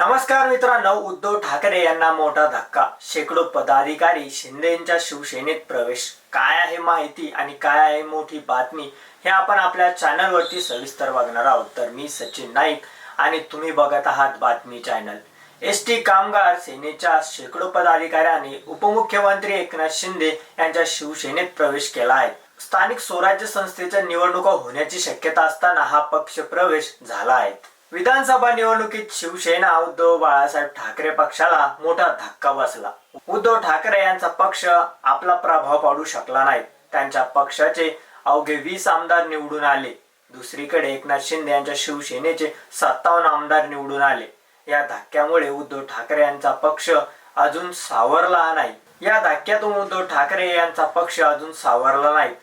नमस्कार मित्रांनो उद्धव ठाकरे यांना मोठा धक्का. शेकडो पदाधिकारी शिंदेच्या शिवसेनेत प्रवेश. काय आहे माहिती आणि काय आहे मोठी बातमी हे आपण आपल्या चॅनलवरती सविस्तर बघणार आहोत. तर मी सचिन नाईक आणि तुम्ही बघत आहात बातमी चॅनल. एस टी कामगार सेनेच्या शेकडो पदाधिकाऱ्यांनी उपमुख्यमंत्री एकनाथ शिंदे यांच्या शिवसेनेत प्रवेश केला आहे. स्थानिक स्वराज्य संस्थेच्या निवडणुका होण्याची शक्यता असताना हा पक्ष प्रवेश झाला आहे. विधानसभा निवडणुकीत शिवसेना उद्धव बाळासाहेब ठाकरे पक्षाला मोठा धक्का बसला. उद्धव ठाकरे यांचा पक्ष आपला प्रभाव पाडू शकला नाही. त्यांच्या पक्षाचे अवघे वीस आमदार निवडून आले. दुसरीकडे एकनाथ शिंदे यांच्या शिवसेनेचे सत्तावन्न आमदार निवडून आले. या धक्क्यामुळे उद्धव ठाकरे यांचा पक्ष अजून सावरला नाही. या धक्क्यातून उद्धव ठाकरे यांचा पक्ष अजून सावरला नाही.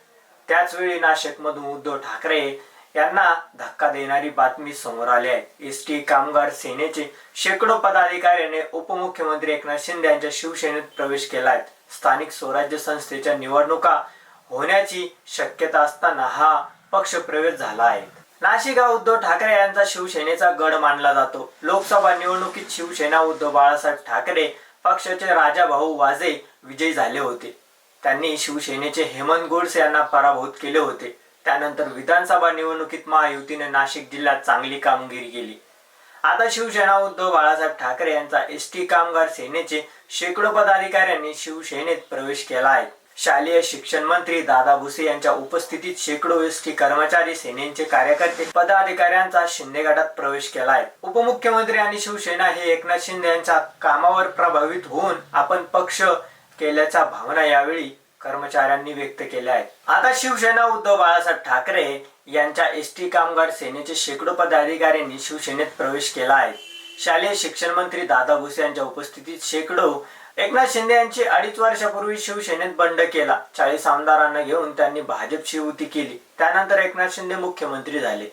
त्याच वेळी नाशिकमधून उद्धव ठाकरे यांना धक्का देणारी बातमी समोर आली आहे. एस टी कामगार सेनेचे शेकडो पदाधिकाऱ्याने उपमुख्यमंत्री एकनाथ शिंदे यांच्या शिवसेनेत प्रवेश केला आहे स्थानिक स्वराज्य संस्थेच्या निवडणुका होण्याची शक्यता असताना हा पक्ष प्रवेश झाला आहे. नाशिक हा उद्धव ठाकरे यांचा शिवसेनेचा गड मानला जातो. लोकसभा निवडणुकीत शिवसेना उद्धव बाळासाहेब ठाकरे पक्षाचे राजा भाऊ वाजे विजयी झाले होते. त्यांनी शिवसेनेचे हेमंत गोडसे यांना पराभूत केले होते. त्यानंतर विधानसभा निवडणुकीत महायुतीने नाशिक जिल्ह्यात चांगली कामगिरी केली. आता शिवसेना उद्धव बाळासाहेब ठाकरे यांचा एस टी कामगार सेनेचे शेकडो पदाधिकाऱ्यांनी शिवसेनेत प्रवेश केला आहे. शालेय शिक्षण मंत्री दादा भुसे यांच्या उपस्थितीत शेकडो एस टी कर्मचारी सेनेचे कार्यकर्ते पदाधिकाऱ्यांचा शिंदे गटात प्रवेश केला आहे. उपमुख्यमंत्री आणि शिवसेना हे एकनाथ शिंदे यांच्या कामावर प्रभावित होऊन आपण पक्ष केल्याच्या भावना यावेळी कर्मचाऱ्यांनी व्यक्त केल्या आहेत. आता शिवसेना उद्धव बाळासाहेब ठाकरे यांच्या एस टी कामगार सेनेचे शेकडो पदाधिकाऱ्यांनी शिवसेनेत प्रवेश केला आहे. शालेय शिक्षण मंत्री दादा भुसे यांच्या उपस्थितीत शेकडो एकनाथ शिंदे यांची अडीच वर्षापूर्वी शिवसेनेत बंड केला. चाळीस आमदारांना घेऊन त्यांनी भाजपची युती केली. त्यानंतर एकनाथ शिंदे मुख्यमंत्री झाले.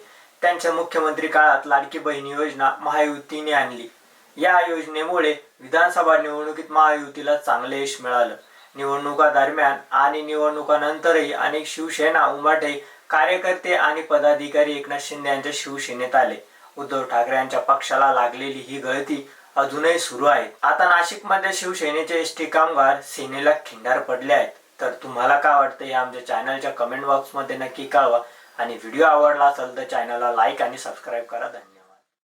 त्यांच्या मुख्यमंत्री काळात लाडकी बहीण योजना महायुतीने आणली. या योजनेमुळे विधानसभा निवडणुकीत महायुतीला चांगले यश मिळालं. निवडणुका दरम्यान आणि निवडणुकानंतरही अनेक शिवसेना उंबाटे कार्यकर्ते आणि पदाधिकारी एकनाथ शिंदे यांच्या शिवसेनेत आले. उद्धव ठाकरे यांच्या पक्षाला लागलेली ही गळती अजूनही सुरू आहे. आता नाशिकमध्ये शिवसेनेचे एस टी कामगार सेनेला खिंडार पडले आहेत. तर तुम्हाला काय वाटतं? हे आमच्या चॅनलच्या कमेंट बॉक्समध्ये नक्की कळवा. आणि व्हिडिओ आवडला असेल तर चॅनलला लाईक आणि सबस्क्राईब करा. धन्यवाद.